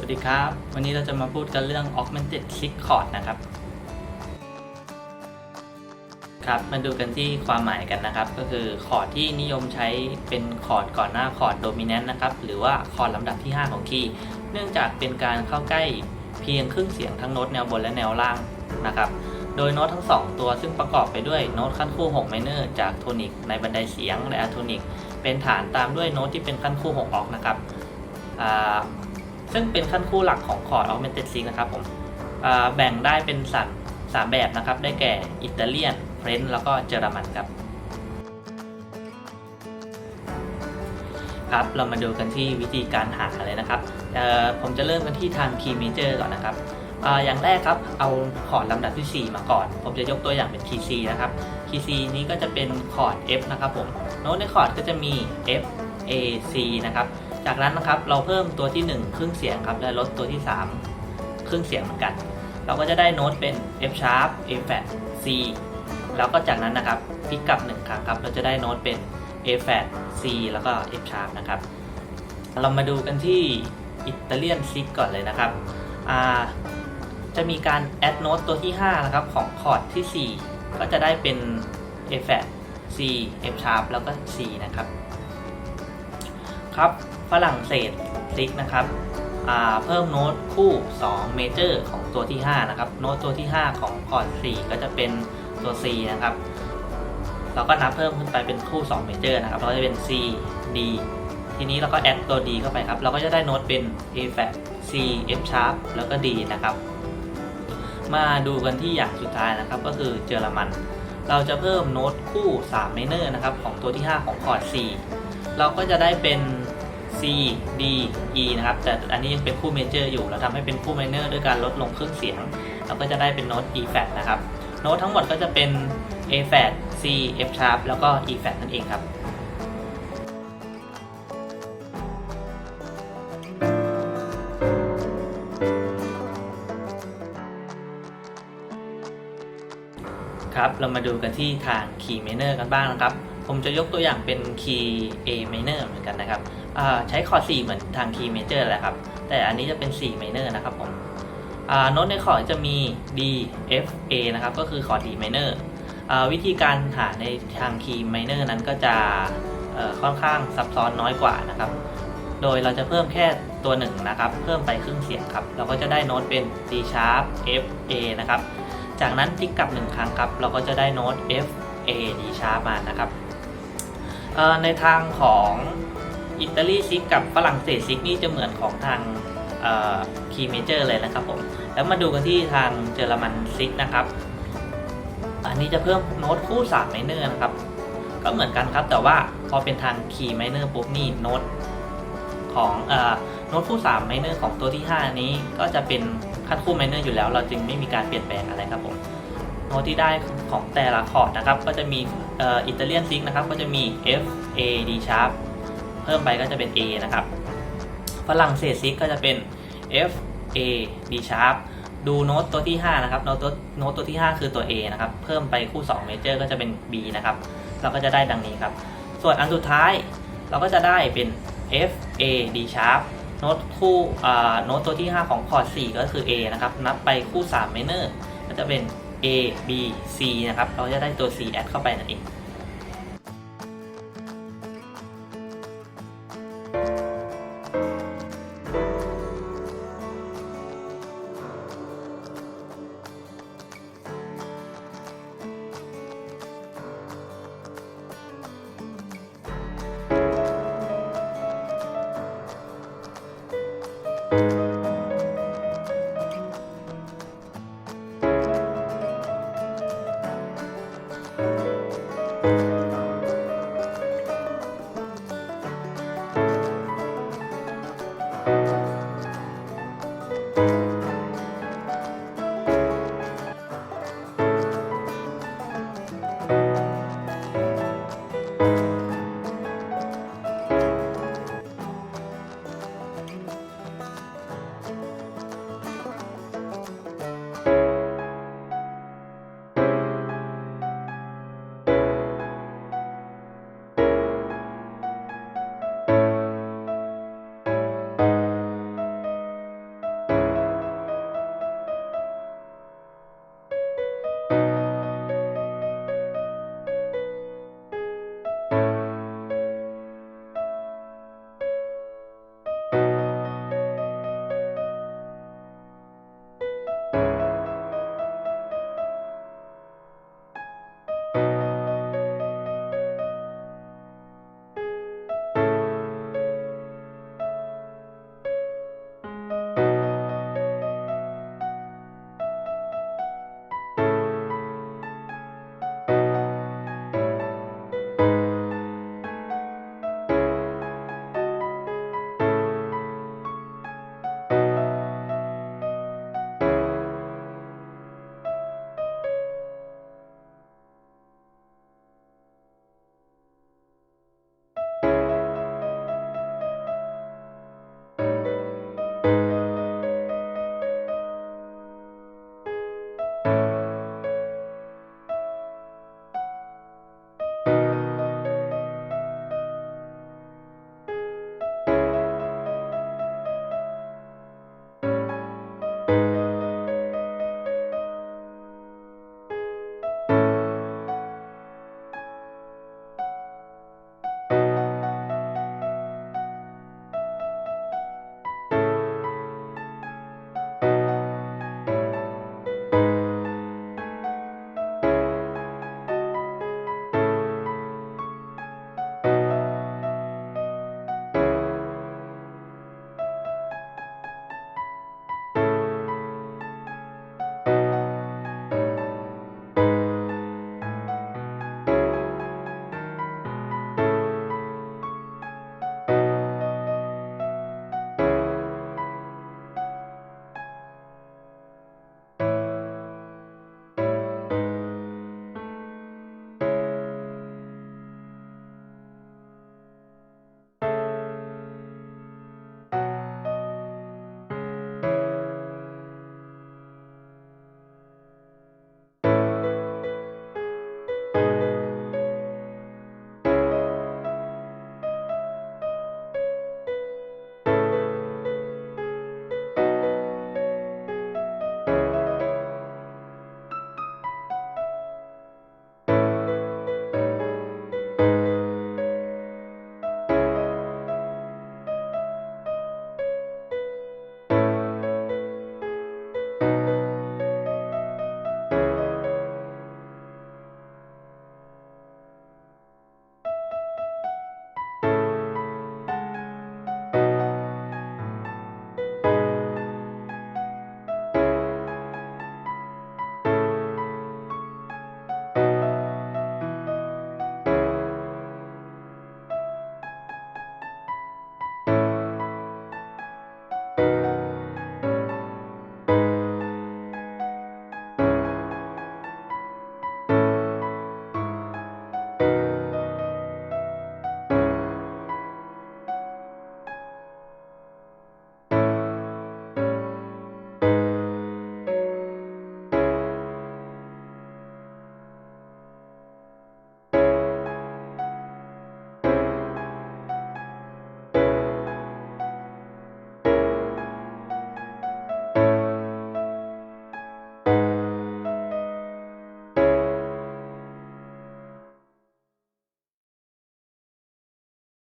วัสดีครับ วันนี้เราจะมาพูดกันเรื่อง augmented six chord นะครับ ครับมาดูกันที่ความหมายกันนะครับ ก็คือคอร์ดที่นิยมใช้เป็นคอร์ดก่อนหน้าคอร์ดโดมิเนนต์นะครับ หรือว่าคอร์ดลำดับที่ 5 ของคีย์ เนื่องจากเป็นการเข้าใกล้เพียงครึ่งเสียงทั้งโน้ตแนวบนและแนวล่างนะครับ โดยโน้ตทั้ง 2 ตัวซึ่งประกอบไปด้วยโน้ตขั้นคู่6 minor จากโทนิกในบันไดเสียงและอะโทนิก เป็นฐานตามด้วยโน้ตที่เป็นขั้นคู่ 6 ออกนะครับอ่า ซึ่งเป็นขั้นคู่หลักของคอร์ด augmented six นะครับผมแบ่งได้เป็นสามสามแบบนะครับ ได้แก่อิตาเลียนเฟรนช์แล้วก็เยอรมันครับ ครับ เรามาดูกันที่วิธีการหาเลยนะครับผมจะเริ่มกันที่ทาง key major ก่อนนะครับออย่างแรกครับ เอาคอร์ดลำดับที่ 4 มาก่อน ผมจะยกตัวอย่างเป็น KC นะครับ KC นี้ก็จะเป็นคอร์ด F นะครับผม โน้ตในคอร์ดก็จะมี F A C นะครับ จากนั้นนะครับเราเพิ่มตัวที่ 1 ครึ่งเสียงครับและลดตัวที่ 3 ครึ่งเสียงเหมือนกัน เราก็จะได้โน้ตเป็น F sharp A flat C แล้วก็จากนั้นนะครับพลิกกลับ 1 ครั้งครับ เราจะได้โน้ตเป็น A flat C แล้วก็ F sharp นะครับ เรามาดูกันที่อิตาเลียนซิกก่อนเลยนะครับจะมีการแอดโน้ตตัวที่5นะครับของคอร์ดที่ 4 ก็จะได้เป็น A flat C F sharp แล้วก็ C นะครับ ครับฝรั่งเศสซิกนะครับเพิ่มโน้ตคู่2เมเจอร์ของตัวที่ 5 นะครับ โน้ตตัวที่ 5 ของคอร์ด4ก็จะเป็นตัว C นะครับ เราก็นับเพิ่มขึ้นไปเป็นคู่2เมเจอร์นะครับ เราจะเป็น C D ทีนี้เราก็แอดตัว D เข้าไปครับ เราก็จะได้โน้ตเป็น A flat C F sharp แล้วก็ D นะครับ มาดูกันที่อย่างสุดท้ายนะครับก็คือเยอรมัน เราจะเพิ่มโน้ตคู่3 minor นะครับของตัวที่ 5 ของคอร์ด C เราก็จะได้เป็น C D E นะครับ แต่อันนี้ยังเป็นคู่เมเจอร์อยู่ เราทำให้เป็นคู่ minor ด้วยการลดลงเครึ่องเสียง เราก็จะได้เป็นโน้ต E flat นะครับ โน้ตทั้งหมดก็จะเป็น A flat C F sharp แล้วก็ E flat นั่นเองครับครับเรามาดูกันที่ทาง Key Minor กันบ้างนะครับ ผมจะยกตัวอย่างเป็น Key A Minor เหมือนกันนะครับ ใช้คอร์ด4เหมือนทาง Key Major แหละครับ แต่อันนี้จะเป็น4 Minor นะครับผมโน้ตในคอร์ดจะมี D F A นะครับ ก็คือคอร์ด D Minor อ่าวิธีการหาในทาง Key Minor นั้นก็จะค่อนข้างซับซ้อนน้อยกว่านะครับ โดยเราจะเพิ่มแค่ตัวหนึ่งนะครับ เพิ่มไปครึ่งเสียงครับ เราก็จะได้โน้ตเป็น D sharp F A นะครับ จากนั้นพลิกกลับหนึ่งครั้งครับ เราก็จะได้โน้ต F A D sharp มานะครับในทางของ อิตาลีซิกกับฝรั่งเศสซิกนี่จะเหมือนของทางคีย์เมเจอร์เลยนะครับผม แล้วมาดูกันที่ทางเยอรมันซิกนะครับ อันนี้จะเพิ่มโน้ตคู่3ไมเนอร์นะครับ ก็เหมือนกันครับ แต่ว่าพอเป็นทางคีย์ไมเนอร์ปุ๊บนี่โน้ตของอโน้ตคู่3ไมเนอร์ของตัวที่ 5 นี้ก็จะเป็นคัดคู่ไมเนอร์อยู่แล้ว เราจึงไม่มีการเปลี่ยนแปลงอะไรครับผม โน้ตที่ได้ของแต่ละคอร์ดนะครับ ก็จะมีอิตาเลียนซิกนะครับ ก็จะมี F A D sharp พิ่มไปก็จะเป็น A นะครับฝรั่งเศสซิกก็จะเป็น F A D sharp ดูโน้ตตัวที่ 5 นะครับ โน้ตตัวโน้ตตัวที่ 5 คือตัว A นะครับ เพิ่มไปคู่2 เมเจอร์ก็จะเป็น B นะครับ เราก็จะได้ดังนี้ครับ ส่วนอันสุดท้ายเราก็จะได้เป็น F A D sharp โน้ตคู่โน้ตตัวที่ 5 ของคอร์ด4ก็คือ A นะครับ นับไปคู่3 minor ก็จะเป็น A B C นะครับ เราจะได้ตัว C add เข้าไปนั่นเอง